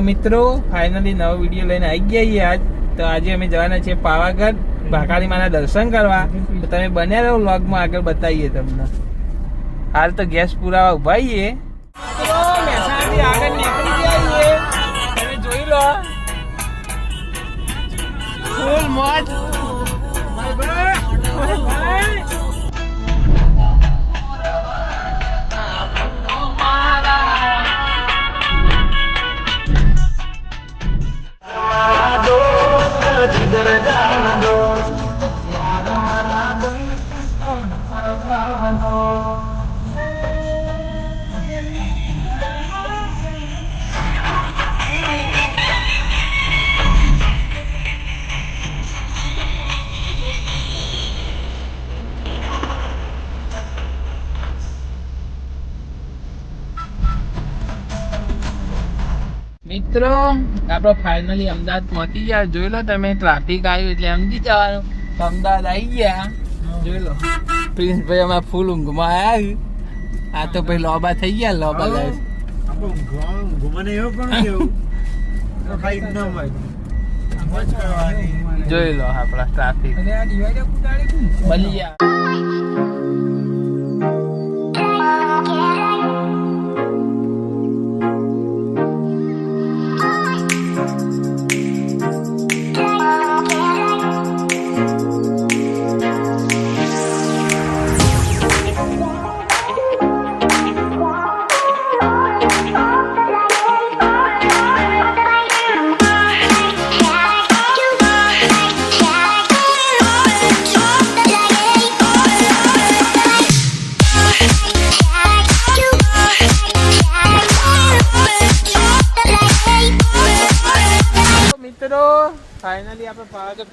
મિત્રો ફાઇનલી નવો વીડિયો લઈને આવી ગયા છીએ આજ. તો આજે અમે જવાના છીએ પાવાગઢ ભાકાળી માના દર્શન કરવા. તો તમે બન્યા રહો વ્લોગમાં, આગળ બતાવીએ તમને. હાલ તો ગેસ પુરાવા ઊભા છીએ. આગળ મિત્રો આપણે ફાઇનલી અમદાવાદ પહોંચી ગયા. જોઈ લો તમે ટ્રાફિક આવ્યું એટલે સમજી જવાનું. અમદાવાદ આવી ગયા. જોઈ લો. પ્રિન્સભાઈ અમે ફૂલ ઊંઘમાં આવ્યા આ તો ભાઈ લોબા થઈ ગયા લોબા guys. ઘુમને એવું પણ કેવું? તો કઈ ન હોય. મોજ કરવાની. જોઈ લો આપણા ટ્રાફિક બલિયા. તો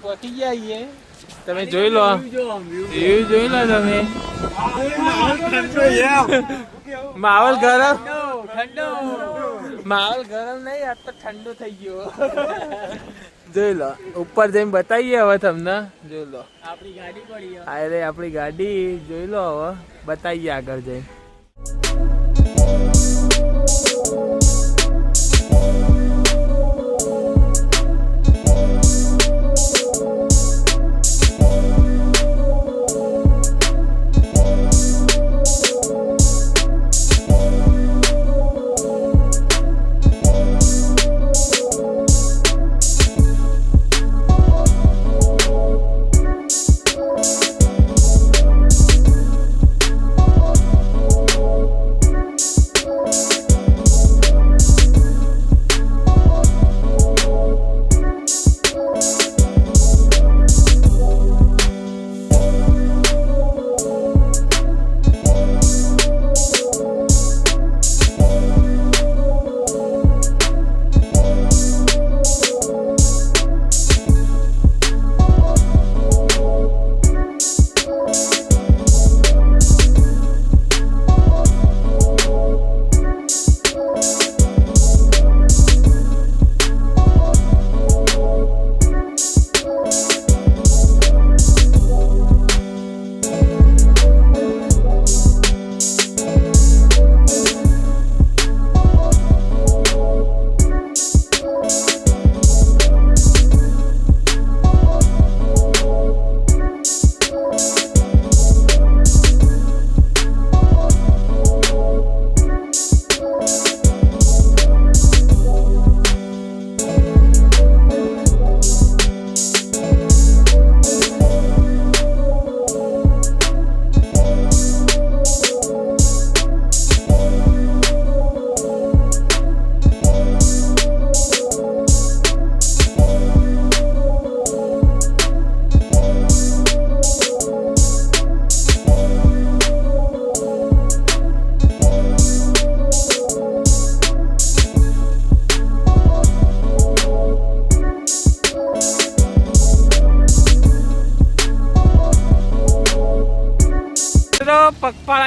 પહોંચી ગયા છીએ. તમે જોઈ લો વ્યૂ જોઈ લો તમે. માહોલ ગરમ. માહોલ ગરમ નહીં આજ તો ઠંડુ થઈ ગયો. જોઈ લો ઉપર જઈને બતાવીએ હવે તમને. જોઈ લો. આપણી ગાડી પડી અરે આપણી ગાડી. જોઈ લો હવે બતાવીએ આગળ જઈને.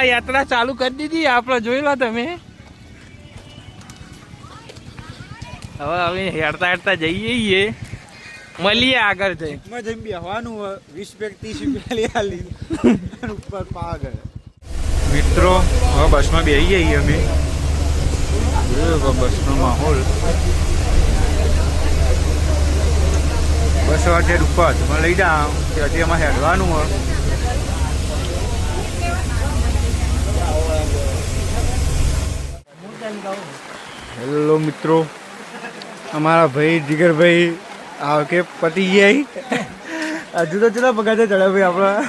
આ યાત્રા ચાલુ કરી દીધી આપણે જોઈ લો તમે. હવે અમે હેડતા હેડતા જઈએ મળીએ આગળ જઈ. બેહવાનું વીસ ત્રીસ રૂપિયા ઉપર પાગળ મિત્રો હવે બસમાં બેસી જઈએ અમે. બસનો માહોલ. બસ અઢેર ઉપર તમે લઈ જાઓ. ત્યાંથી અમારે હેડવાનું હોય. હેલો મિત્રો. અમારા ભાઈ જીગરભાઈ આ કે પતી ગયા હજુ તો ચલો પગાર ચડ્યા ભાઈ આપણા.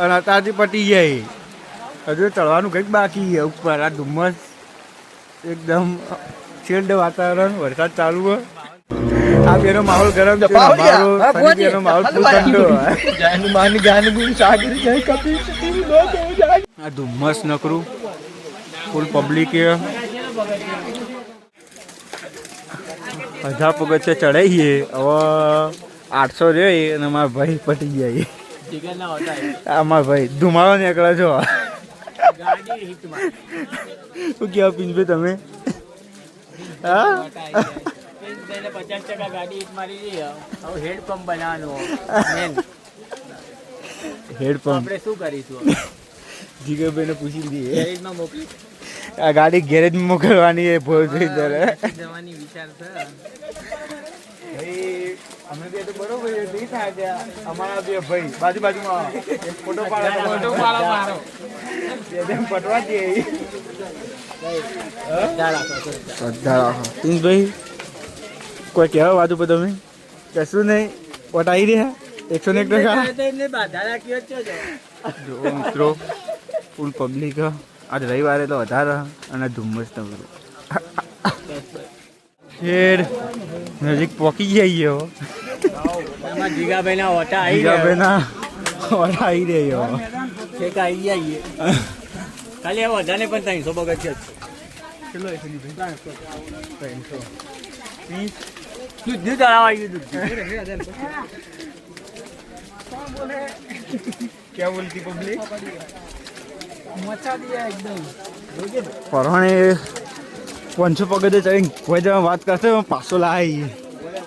અને અત્યારથી પતી જાય હજુ ચડવાનું કંઈક બાકી છે ઉપર આ ધુમ્મસ. એકદમ શેલ્ડ વાતાવરણ વરસાદ ચાલુ હોય આ બેનો માહોલ ગરમ છે બેનો માહોલ ફૂલ ઠંડો. આ ધુમ્મસ નકરું. ફૂલ પબ્લિક અધા પગથિયા ચડાવીએ હવે આઠસો જોઈએ અને મારા ભાઈ પટી જાય આમાં ભાઈ ધુમાડો નીકળે છો. શું કહેવા પિંજભાઈ તમે? હા? પચાસ ટકા ગાડી મારી દઈએ હવે બનાવવાનો હેડપંપ આપણે શું કરીશું? જીગરભાઈને પૂછી ગેરેજમાં મોકલી આ ગાડી ગેરેજમાં મોકલવાની એ ભોજ થઈ જવાની વિચાર છે. અમે બે તો બરોબર છે થાય કે અમારા બે ભાઈ. બાજુ બાજુમાં ફોટો પાડો. ફોટો પાડો મારો. બે પટવા દે. શ્રદ્ધા કોઈ કહેવા વાતું પર તમે? કશું નહીં. પટાઈ રહ્યા? એકસો ને એક ટકા. મિત્રો ફૂલ પબ્લિક આજ રવિવારે તો વધારે અને ધુમ્મસ તમારું શેર. નજીક પોકી જઈએ હો એમાં જીગાભાઈ ના ઓટા આવી જીગાભાઈ ના ઓટા આવી રહ્યો છેક આવી જઈએ ખાલી હવે વધારે પણ ત્રણસો પગથિયા જ ત્રણસો. દૂધ આવી ગયું પરવાણે પાંચસો પગથે ચડીને કોઈ જવા વાત કરશે પાછો લાવી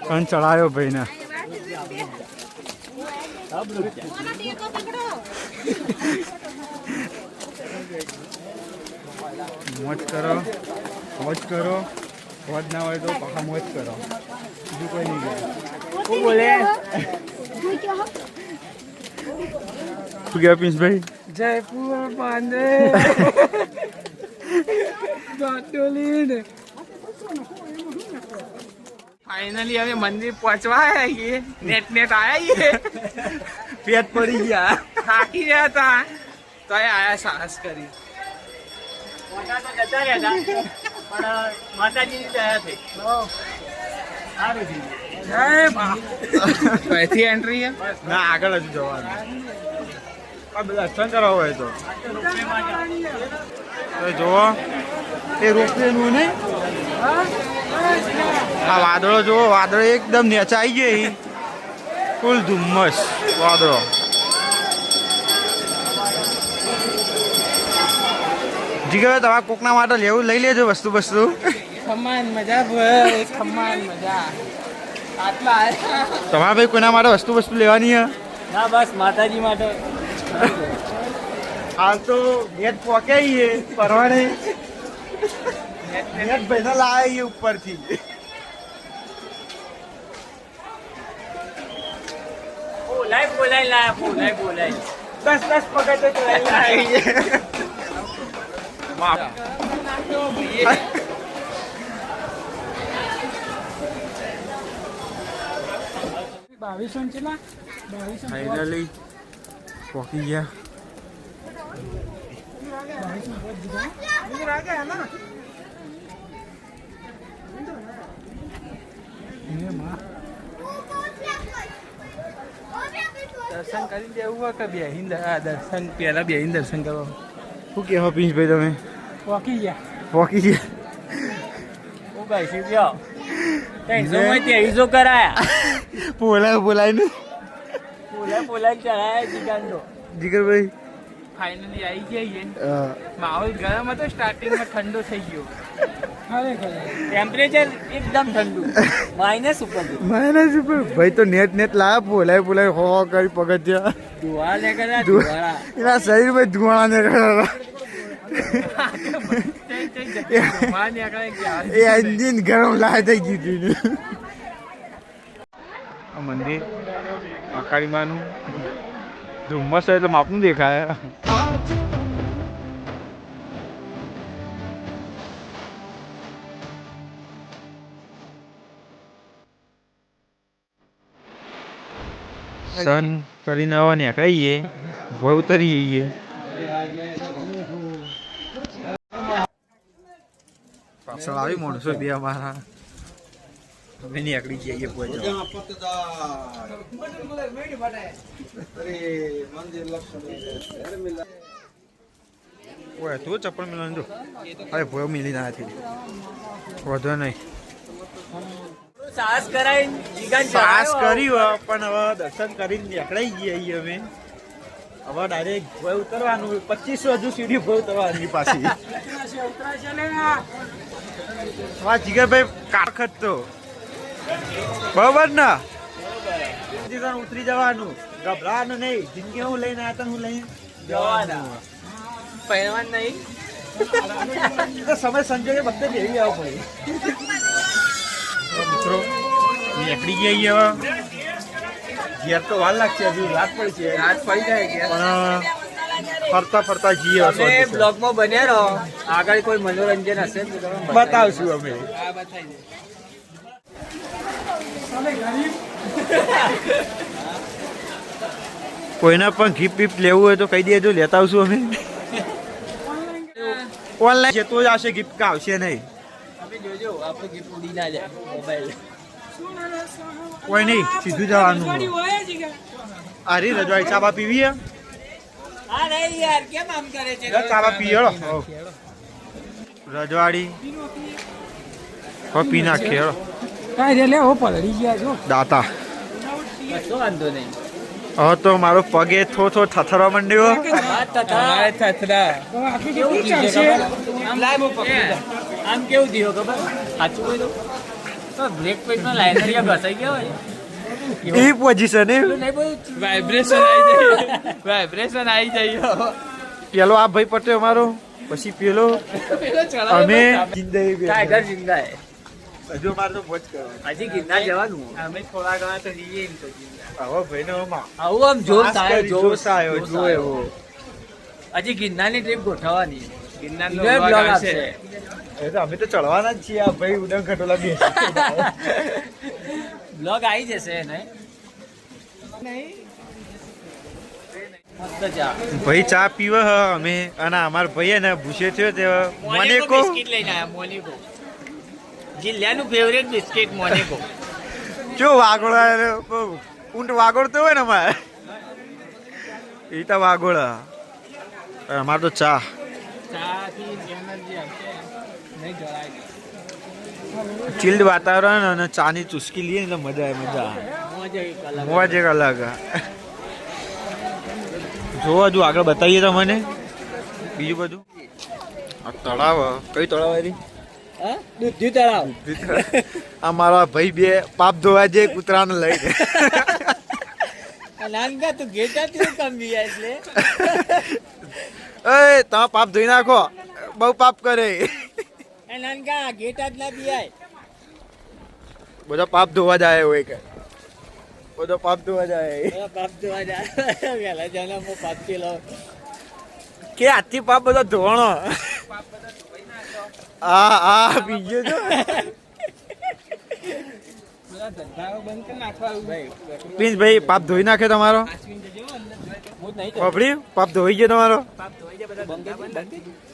પણ ચડાયો ભાઈને. મોજ કરો મોજ કરો. મોજ ના હોય તો પાછા મોજ કરો. બીજું કોઈ નહીં. બોલે. શું કહેવા પિંસભાઈ જયપુર બાંધે બાટોલી ફાઇનલી હવે મંદિર પહોંચવા આવીએ નેટ નેટ આયા પેટ પડી ગયા. થાકી ગયા હતા. તો આયા સાહસ કરી. માતાજીની દયા થઈ સારું અહીંથી એન્ટ્રી છે? ના આગળ હજુ જવાનું. આ બધા હોય તો. જુઓ. એ રોપવેનું નહીં? આ વાદળો જુઓ વાદળો એકદમ નેચાઈ આવી ગઈ ફૂલ ધુમ્મસ વાદળો. જીગર તમારા કોકના માટે લેવું? લઈ લેજો વસ્તુ વસ્તુ. ખમાન મજા ભાઈ ખમાન મજા. તમારા ભાઈ કોઈના માટે વસ્તુ વસ્તુ લેવાની હે ના બસ માતાજી માટે હાલ તો નેટ પહોંચાઈએ પરવાણે નેટ ભાઈને લાવીએ ઉપરથી બોલાય બોલાય લાયા બોલાય બોલાય દસ દસ પગથે ચડાવી લાવીએ બાવીસો ફાઇનલી પહોંચી ગયા. દર્શન કરી દેવું હોય કે બેહીન દર્શન પહેલા બેહીન દર્શન કરવા. શું કહેવા પિંચભાઈ તમે? પોકી ગયા. વોકી ગયા. ગયો ત્રણસો માં ત્રેવીસો કરાયા. બોલાય બોલાય બોલાય બોલાય ચડાયા જીગાંડો જીગરભાઈ. ફાઇનલી આવી જઈએ માહોલ ગરમ હતો સ્ટાર્ટિંગમાં ઠંડો થઈ ગયો. ટેમ્પરેચર એકદમ ઠંડુ. માઇનસ ઉપર. માઇનસ ઉપર. ભાઈ તો નેટ નેટ લાયા પોલાય બોલાય હો કરી પગથિયા. ધુવાળા ને કર્યા ધુ- ધુવાળા. એના શરીરમાં ધુવાણા ને એ એન્જિન ગરમ લાય થઈ ગયું મંદિર અકાળી માનું ધુમ્મસ એટલે માપનું દેખાય. સન કરીને હવે નીકળીએ ભોય ઉતરી જઈએ પાછળ આવી માણસો બે અમારા. અમે નીકળી જઈએ પહોંચવા ઓય તું ચપ્પલ મિલન જો. અરે ભોય મિલી ના હતી વધો નહીં. સાહસ જીગન કર્યું પણ હવે દર્શન કરીને નીકળાઈ ગયા અમે. હવે ડાયરેક્ટ ભોય ઉતરવાનું પચીસો હજુ સીડી ભોય ઉતરવાની પાછી. હા જીગરભાઈ કારખત તો. બરોબર ને? ઉતરી જવાનું. ગભરાવાનું નહીં. જિંદગી હું લઈને આવ્યા તા હું લઈને જવાના. પહેરવાનું નહીં. તો સમય સંજોગે બધે બેસી આવો ભાઈ. મિત્રો નીકળી ગયા હવે. ઘેર તો વાર લાગશે હજુ રાત પડી જાય કે પણ ફરતા ફરતા જઈએ અમે બ્લોગમાં બન્યા રહો. આગળ કોઈ મનોરંજન હશે બતાવશું અમે. દે કોઈને પણ ગિફ્ટ બિફ્ટ લેવું હોય તો કહી દેજો લેતા આવશું અમે. ઓનલાઈન છે તો જ આવશે ગિફ્ટ કા આવશે નહીં. તમે જોજો આપણું ગિફ્ટ ઉડી ના જાય મોબાઈલ કોઈ નહીં સીધું જવાનું. અરે રજવાડી ચાબા પીવી હે? હા નહીં યાર કેમ આમ કરે છે? ચાબા પી રજવાડી. હવે પી હેડો કાંઈ રે લે હો પલળી ગયા જો દાતા. કશો વાંધો નહીં. હવે તો મારો પગે થો. થો થથરવા માંડ્યો આમ કેવું થયું ખબર? સાચું કહી દઉં તો બ્રેક પેડમાં લાઈનર ઘસાઈ ગયો હોય. એ પોઝિશન એ. વાઇબ્રેશન આવી જાય. વાઇબ્રેશન આવી જાય પેલો આ ભાઈ પટ્યો મારો. પછી પેલો. અમે જિંદા હે. હજુ અમારે તો મોજ કરવાની. હજી ગિરનાર જવાનું અમે થોડા ઘણા તો જઈએ ને તો હવે ભાઈ નો આવું આમ જોશ ખાસ આવે કરી જોશ આવ્યો, જો એવો. હજી ગિરનારની ટ્રીપ ગોઠવવાની. ગિરનાર બ્લોગ આવશે. એ તો અમે તો ચડવાના જ છીએ આ ભાઈ ઉડન ખટોલા બે બ્લોગ આવી જશે ને ભાઈ ચા પીવે અમે અને અમાર ભાઈ ને ભૂસે થયો તે મોનેકો? બિસ્કિટ લઈને આયા મોનિકો. જિલ્લાનું ફેવરેટ બિસ્કિટ મોનેકો જો વાગોળા ઊંટ વાગોળતો હોય ને અમારે. એ તો વાગોળા અમારે તો ચા. ચિલ્ડ વાતાવરણ અને ચાની ચુસ્કી લઈએ એટલે મજા આવે મજા મોજ એક અલગ જોવા જો આગળ બતાવીએ તમને. બીજું બધું. આ તળાવ કઈ તળાવ આવી દૂધી તળાવ આ મારા ભાઈ બે પાપ ધોવા જે કૂતરાને લઈને નાનકા તું ઘેટા તું કમ એટલે? એ તમે પાપ ધોઈ નાખો. બહુ પાપ કરે. એ નાનકા ઘેટા જ ના બીયાય. બધા પાપ ધોવા જાય હોય કે. બધો પાપ ધોવા જાય. પાપ ધોવા જાય. વેલા જણા પાપ કે આથી પાપ બધો ધોવાનો. આ આ બીજો જો. બધા ધંધાઓ બંધ કરી નાખવા ભાઈ પ્રિન્સ ભાઈ પાપ ધોઈ નાખે તમારો? પપડી પાપ ધોઈ ગયો તમારો? પાપ ધોઈ ગયો બંધ.